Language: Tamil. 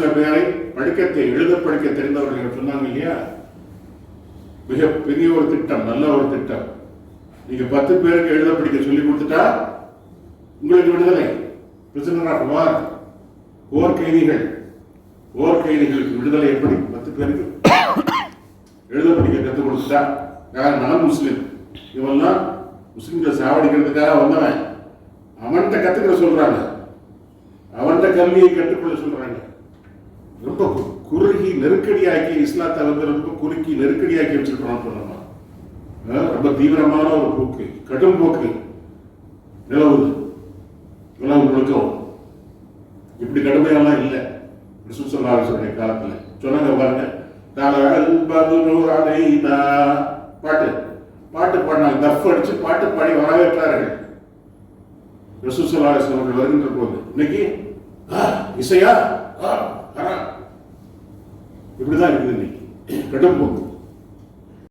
சில பேரை படிக்கத்தை எழுத படிக்க தெரிந்தவர்கள் சொன்னாங்க இல்லையா? மிக பெரிய ஒரு திட்டம் நல்ல ஒரு திட்டம். நீங்க பத்து பேருக்கு எழுத படிக்க சொல்லி கொடுத்துட்டா உங்களுக்கு விடுதலை. பிரிசனர் ஆஃப் வார் போர் கைதிகள். போர் கைதிகளுக்கு விடுதலை எப்படி? பத்து பேருக்கு. எழுத படிக்க கற்றுக் கொடுத்துட்டா யார்? நான் முஸ்லீம். இவெல்லாம் முஸ்லீம்களை சாவடிக்கிறதுக்காக வந்தவன். அவன்கிட்ட கத்துக்கிற சொல்றாங்க. அவன்கிட்ட கல்வியை கற்றுக்கொள்ள சொல்றாங்க. ரொம்ப குறுகி நெருக்கடியாக்கி இஸ்லாத்தை வந்து ரொம்ப குறுக்கி நெருக்கடியாக்கி வச்சிருக்கிறோம் சொல்லலாம் ரொம்ப தீவிரமான ஒரு போக்கு கடும் போக்கு. நிலவுது. உலகம் முழுக்கவும் இப்படி கடுமையெல்லாம் இல்லை. சுசல்லாசுடைய காலத்துல. சொன்னாங்க பாருங்க பாட்டு. பாட்டு பாடினாங்க. தஃப் அடிச்சு பாட்டு பாடி வரவேற்றார்கள். ரசூசல்லாஸ் அவர்கள் வருகின்ற போது இன்னைக்கு இசையா? ஆ. இப்படிதான் இருக்குது இன்னைக்கு கடும் போக்கு.